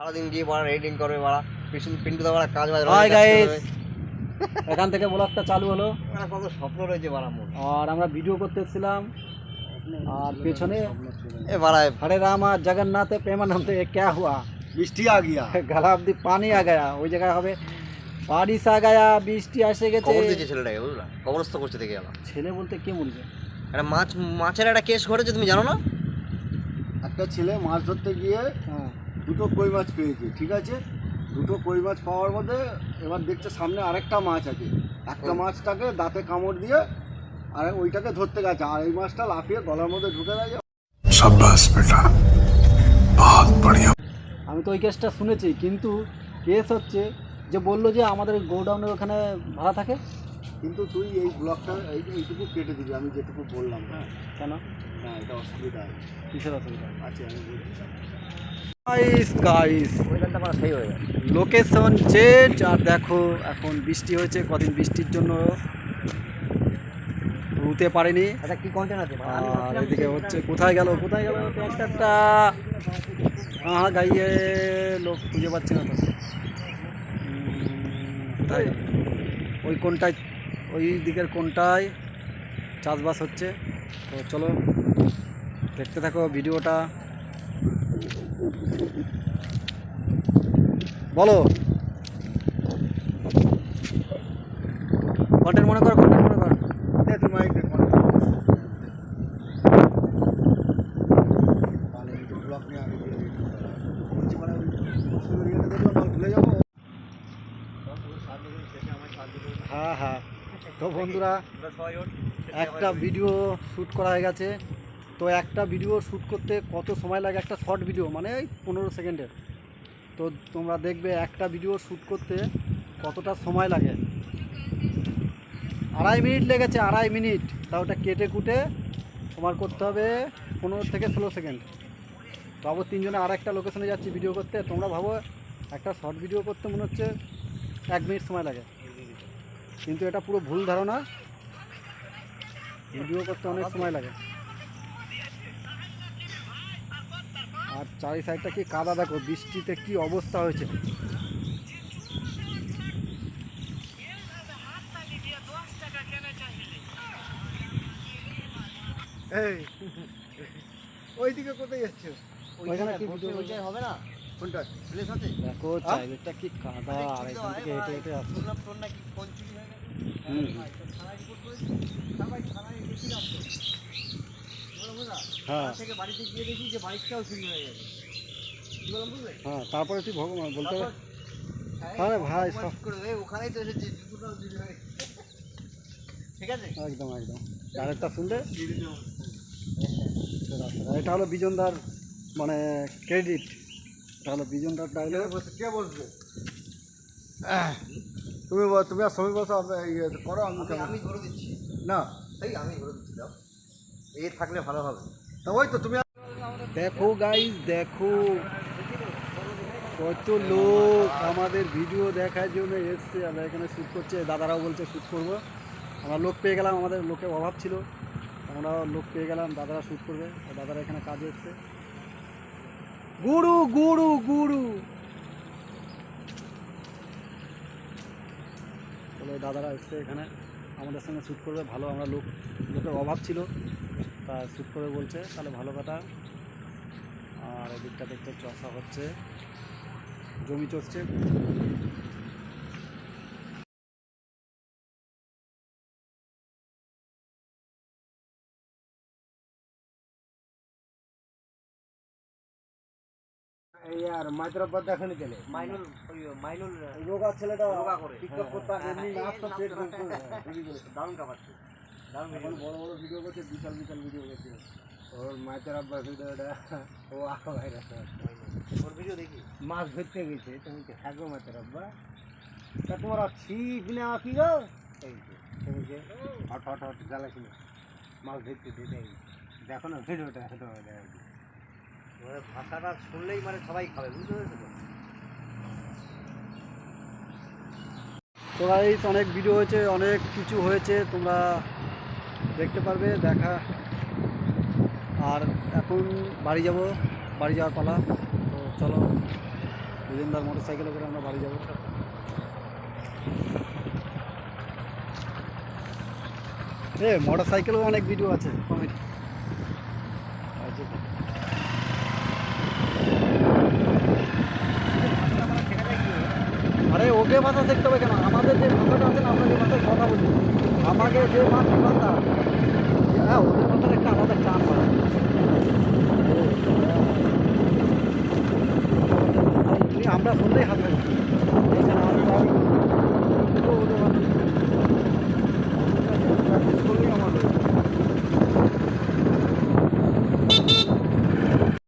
সারাদিন গিয়ে পড়া এডিটিং করবে বাড়া পিছন পিন্টু দা বাড়া কাজ বাজ এখান থেকে ব্লগটা চালু হলো। কত স্বপ্ন রয়েছে বাড়া মোর আর আমরা ভিডিও করতেছিলাম আর পেছনে এ বাড়া হরে রাম আর জগন্নাথে প্রেমানন্দ এ ক্যা হুয়া? বৃষ্টি আ গিয়া। গলা অবধি পানি আ গয়া। ওই জায়গায় হবে। বারিশ আ গয়া বৃষ্টি এসে গেছে। খবর দিয়েছে ছেলেটাকে বুঝলা? কবরস্থ করছে দেখে গেলাম। ছেলে বলতে কে বলছে একটা মাছ মাছের একটা কেস ঘটেছে তুমি জানো না? একটা ছেলে মাছ ধরতে গিয়ে হ্যাঁ। দুটো কই মাছ পেয়েছে ঠিক আছে? দুটো কই মাছ পাওয়ার মধ্যে এবার দেখছে সামনে আরেকটা মাছ আছে। একটা মাছটাকে দাঁতে কামড় দিয়ে আর ওইটাকে ধরতে গেছে আর এই মাছটা লাফিয়ে গলার মধ্যে ঢুকে গেছে। আমি তো ওই কেসটা শুনেছি কিন্তু কেস হচ্ছে যে বলল যে আমাদের গোডাউনের ওখানে ভাড়া থাকে। কিন্তু তুই এই ব্লকটা এই এইটুকু কেটে দিবি আমি যেটুকু বললাম। হ্যাঁ কেন? না এটা অসুবিধা আছে। কিসের অসুবিধা? আছে আমি বলছি গাইস গাইস হয়ে লোকেশন চেঞ্জ আর দেখো এখন বৃষ্টি হয়েছে কদিন বৃষ্টির জন্য রুতে পারেনি। আচ্ছা আর এদিকে হচ্ছে কোথায় গেল কোথায় গেল? ট্র্যাক্টরটা হ্যাঁ গাইয়ে লোক খুঁজে পাচ্ছে না তো। কোথায় ওই কোনটায় ওই দিকের কোনটায় চাষবাস হচ্ছে। তো চলো, দেখতে থাকো ভিডিওটা। বলো। কন্টেন্ট মনে করো কন্টেন্ট মনে কর। দে তুই মাইক দে ব্লগ নিয়ে আমি দিয়ে দিই। বলছি মানে ওই শুরুর ইয়েটা দেখলাম আর ভুলে যাব হ্যাঁ হ্যাঁ তো বন্ধুরা একটা ভিডিও শ্যুট করা হয়ে গেছে। তো একটা ভিডিও শ্যুট করতে কত সময় লাগে? একটা শর্ট ভিডিও মানে এই পনেরো সেকেন্ডের তো তোমরা দেখবে একটা ভিডিও শ্যুট করতে কতটা সময় লাগে? আড়াই মিনিট লেগেছে আড়াই মিনিট। তা ওটা কেটে কুটে তোমার করতে হবে পনেরো থেকে ষোলো সেকেন্ড তো আবার তিনজনে আর একটা লোকেশনে যাচ্ছি ভিডিও করতে। তোমরা ভাবো একটা শর্ট ভিডিও করতে মনে হচ্ছে এক মিনিট সময় লাগে। কিন্তু এটা পুরো ভুল ধারণা। ভিডিও করতে অনেক সময় লাগে। আর চারি সাইডটা কি কাদা? দেখো বৃষ্টিতে কি অবস্থা হয়েছে। এই ওইদিকে কোথায় যাচ্ছ? ওইখানে কি ভিডিও হবে না? কোনটা প্লেস আছে দেখো চারিদিকটা কি কাদা আর এখান থেকে হেঁটে হেঁটে আসছে শুনলাম তোর নাকি ফোন চুরি হয়ে গেছে হুম। থানায় রিপোর্ট করেছি থানায় থানায় গেছিলাম তো। হ্যাঁ। থেকে বাড়িতে গিয়ে দেখি যে বাইকটাও চুরি হয়ে গেছে। হ্যাঁ তারপরে তুই ভগবান বলতে হবে আরে ভাই সব ওখানেই তো এসেছে হয়ে। ঠিক আছে? একদম একদম। শুনলে? এটা হলো বিজনদার মানে ক্রেডিট এটা হলো বিজনদার ডায়লগ বসে কে বসবে? তুমি তুমি আর সময় বসো আমি ইয়ে করো আমি আমি ধরে দিচ্ছি। না। এই আমি ধরে দিচ্ছি দাও এ থাকলে ভালো হবে। তা ওই তো তুমি দেখো গাইস দেখো। কত লোক আমাদের ভিডিও দেখার জন্য এসছে। আমরা এখানে শ্যুট করছে। দাদারাও বলছে শ্যুট করব। আমরা লোক পেয়ে গেলাম আমাদের লোকের অভাব ছিল। আমরা লোক পেয়ে গেলাম দাদারা শ্যুট করবে। আর দাদারা এখানে কাজে এসছে গুরু গুরু গুরু। দাদারা এসছে এখানে। আমাদের সঙ্গে শ্যুট করবে, ভালো আমরা লোক, লোকের অভাব ছিল। তা শ্যুট করে বলছে, তাহলে ভালো কথা। আর এদিকটা দেখতে চষা হচ্ছে। জমি চষছে। এই আর মাইত্রাবাদ দেখানি গেলে মাইনুল ওই রোগা ছেলেটা রোগা করে। টিকটক করতে এমনি পেট করে দেয়, ঢুকে গেলে। দারুণ কাপাচ্ছে দারুণ বড় বড় ভিডিও করছে বিশাল বিশাল ভিডিও করছে। ওর আব্বাস ভিডিওটা ও আঁকা ভাইরাস ওর ভিডিও দেখি? মাছ ধরতে গেছে তুমি কি থাকো মাইতের আব্বা। তা তোমার ছিপ না কি গো? তুমি যে হট হট হট জ্বালাছিল মাছ ধরতে দিতে দেখো না ভিডিওটা তোমার দেখা যায়। মানে ভাষাটা শুনলেই মানে সবাই খাবে, বুঝতে পেরেছ তো? তো গাইস অনেক ভিডিও হয়েছে, অনেক কিছু হয়েছে, তোমরা দেখতে পারবে, দেখা আর এখন বাড়ি যাব, বাড়ি যাওয়ার পালা তো চলো বীরেন্দার মোটর সাইকেলে করে আমরা বাড়ি যাব এ মোটর সাইকেলেও অনেক ভিডিও আছে কমেডি আছে তো। ওকে ভাষা শিখতে হবে কেন? আমাদের যে ভাষাটা আছে না, আমরা যে ভাষায় কথা বলি, আমাকে যে মাতৃভাষা হ্যাঁ ওদের ভাষার একটা আলাদা টান পাওয়া আমরা শুনতেই হাত পাই।